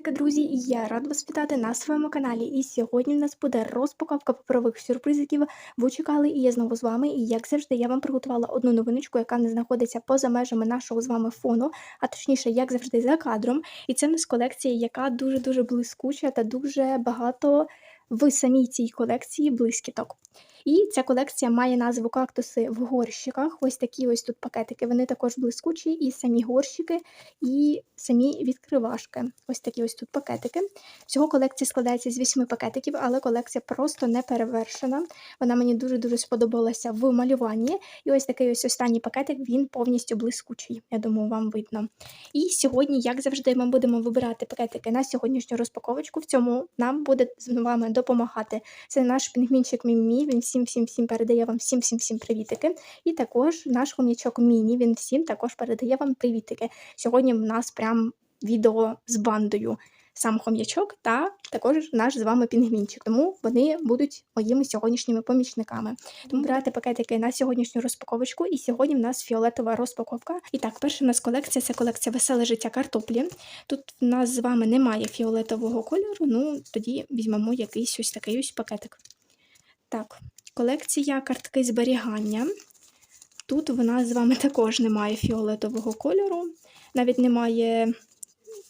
Привітики, друзі! Я рада вас вітати на своєму каналі. І сьогодні в нас буде розпаковка паперових сюрпризиків. Ви чекали, і я знову з вами. І як завжди, я вам приготувала одну новиночку, яка не знаходиться поза межами нашого з вами фону, а точніше, як завжди, за кадром. І це в нас колекція, яка дуже-дуже блискуча та дуже багато в самій цій колекції блискіток. І ця колекція має назву кактуси в горщиках. Ось такі ось тут пакетики. Вони також блискучі, і самі горщики, і самі відкривашки. Ось такі ось тут пакетики. Всього колекція складається з вісьми пакетиків, але колекція просто не перевершена. Вона мені дуже-дуже сподобалася в малюванні. І ось такий ось останній пакетик, він повністю блискучий. Я думаю, вам видно. І сьогодні, як завжди, ми будемо вибирати пакетики на сьогоднішню розпаковочку. В цьому нам буде з вами допомагати. Це наш пінгвінчик Мімі. Він всім всім всім передає вам всім всім всім привітики. І також наш хом'ячок Міні. Він всім також передає вам привітики. Сьогодні в нас прям відео з бандою. Сам хом'ячок та також наш з вами пінгвінчик. Тому вони будуть моїми сьогоднішніми помічниками. Тому брати пакетики на сьогоднішню розпаковочку. І сьогодні в нас фіолетова розпаковка. І так, перша в нас колекція це колекція веселе життя картоплі. Тут в нас з вами немає фіолетового кольору, ну тоді візьмемо якийсь ось такий ось пакетик. Так, колекція картки зберігання. Тут в нас з вами також немає фіолетового кольору, навіть немає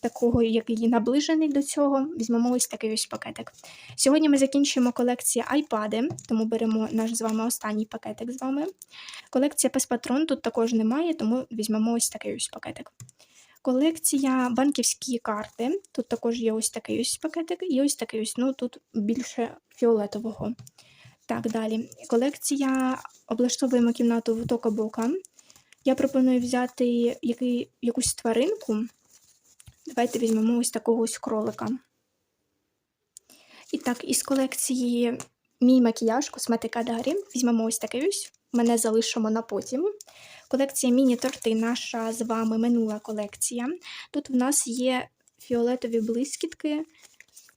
такого, який наближений до цього. Візьмемо ось такий ось пакетик. Сьогодні ми закінчуємо колекцію айпади, тому беремо наш з вами останній пакетик з вами. Колекція Песпатрон тут також немає, тому візьмемо ось такий ось пакетик. Колекція банківські карти. Тут також є ось такий ось пакетик, і ось такий ось, ну тут більше фіолетового. Так, далі. Колекція облаштовуємо кімнату в Токабока. Я пропоную взяти який, якусь тваринку. Давайте візьмемо ось такого ось кролика. І так, із колекції Мій макіяж, косметика Дарі. Візьмемо ось такий ось. Мене залишимо на потім. Колекція міні-торти, наша з вами минула колекція. Тут в нас є фіолетові блискітки,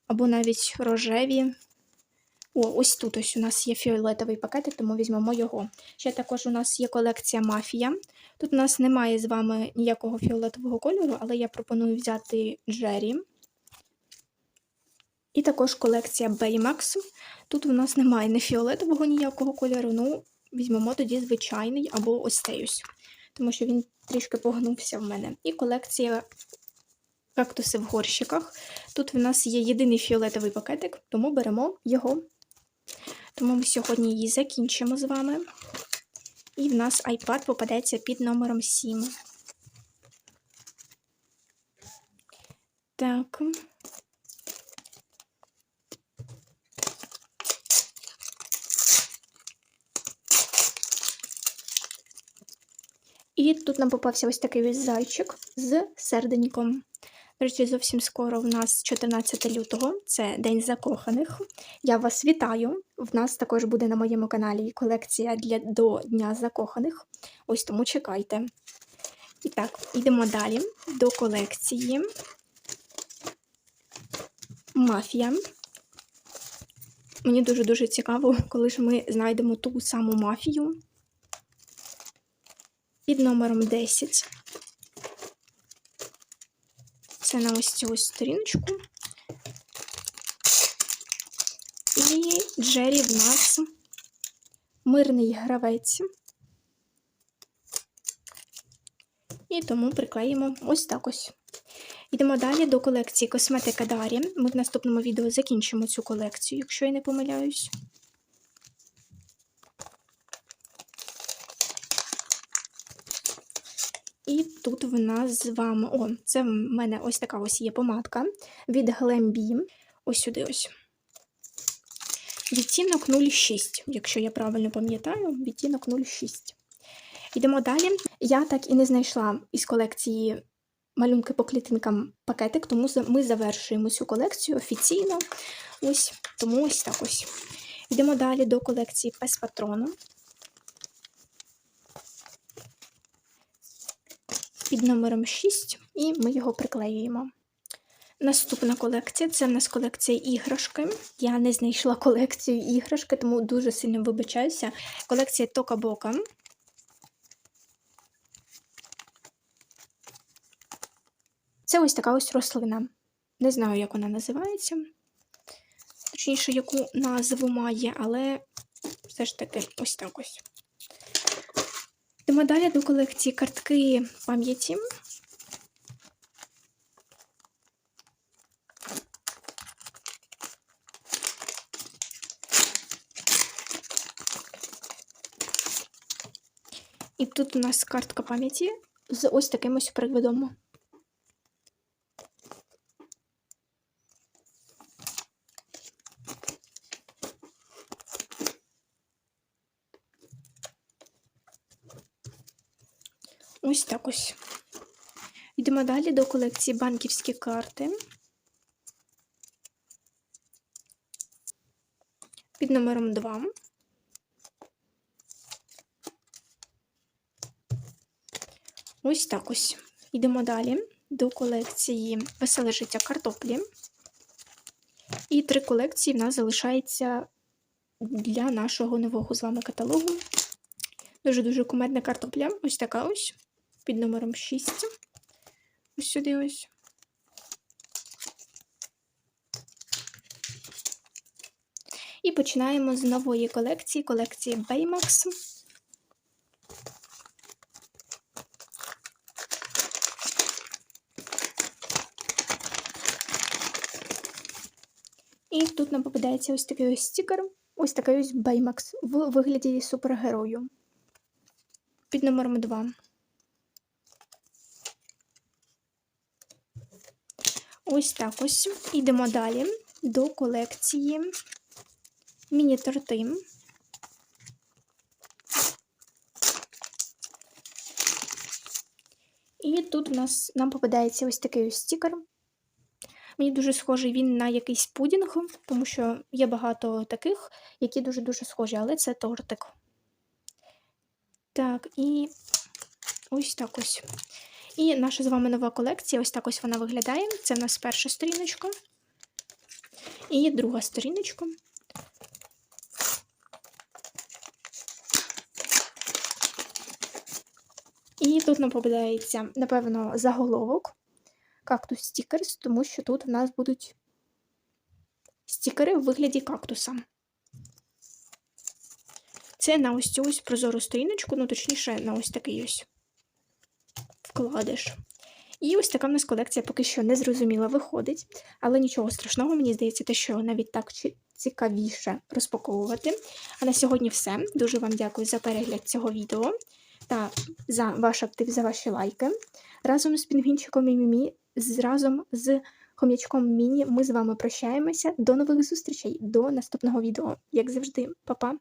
або навіть рожеві. О, ось тут ось у нас є фіолетовий пакетик, тому візьмемо його. Ще також у нас є колекція мафія. Тут у нас немає з вами ніякого фіолетового кольору, але я пропоную взяти Джері. І також колекція Baymax. Тут у нас немає не фіолетового ніякого кольору, ну, візьмемо тоді звичайний або ось цей ось, тому що він трішки погнувся в мене. І колекція кактуси в горщиках. Тут в нас є єдиний фіолетовий пакетик, тому беремо його. Тому ми сьогодні її закінчимо з вами. І в нас iPad попадеться під номером 7. Так. І тут нам попався ось такий ось зайчик з серденьком. Речі, зовсім скоро в нас 14 лютого, це День закоханих. Я вас вітаю. В нас також буде на моєму каналі колекція для до Дня закоханих. Ось тому чекайте. І так, йдемо далі до колекції Мафія. Мені дуже-дуже цікаво, коли ж ми знайдемо ту саму мафію під номером 10. Це на ось цю ось сторіночку. І Джері в нас мирний гравець. І тому приклеїмо ось так ось. Йдемо далі до колекції косметика Дарі. Ми в наступному відео закінчимо цю колекцію, якщо я не помиляюсь. І тут в нас з вами. О, це в мене ось така ось є помадка від Glambi. Ось сюди ось. Відтінок 06, якщо я правильно пам'ятаю, відтінок 06. Йдемо далі. Я так і не знайшла із колекції малюнки по клітинкам пакетик, тому ми завершуємо цю колекцію офіційно. Ось, Тому ось так ось. Йдемо далі до колекції Пес Патрону. Під номером 6, і ми його приклеюємо. Наступна колекція це в нас колекція іграшки. Я не знайшла колекцію іграшки, тому дуже сильно вибачаюся. Колекція Тока Бока. Це ось така ось рослина. Не знаю, як вона називається. Точніше, яку назву має, але все ж таки ось так ось. Йдемо далі до колекції картки пам'яті. І тут у нас картка пам'яті з ось таким ось приводом. Ось так ось. Йдемо далі до колекції банківські карти. Під номером 2. Ось так ось. Йдемо далі до колекції Веселе життя картоплі. І три колекції в нас залишається для нашого нового з вами каталогу. Дуже-дуже кумедна картопля. Ось така ось. Під номером 6. Ось сюди ось. І починаємо з нової колекції, колекції Baymax. І тут нам попадається ось такий ось стікер, ось такий ось Baymax в вигляді супергерою. Під номером 2. Ось так ось. Йдемо далі до колекції міні-торти. І тут у нас нам попадається ось такий ось стікер. Мені дуже схожий він на якийсь пудінг, тому що є багато таких, які дуже-дуже схожі, але це тортик. Так, і ось так ось. І наша з вами нова колекція, ось так ось вона виглядає. Це в нас перша сторіночка. І друга сторіночка. І тут нам попадається, напевно, заголовок кактус стікерс, тому що тут в нас будуть стікери в вигляді кактуса. Це на ось цю ось прозору сторіночку, ну, точніше, на ось такий ось вкладиш. І ось така в нас колекція поки що не зрозуміла виходить, але нічого страшного, мені здається, те, що навіть так цікавіше розпаковувати. А на сьогодні все. Дуже вам дякую за перегляд цього відео та за ваш актив, за ваші лайки. Разом з пінгвінчиком і Мімі, разом з хом'ячком Міні ми з вами прощаємося. До нових зустрічей, до наступного відео. Як завжди, па-па!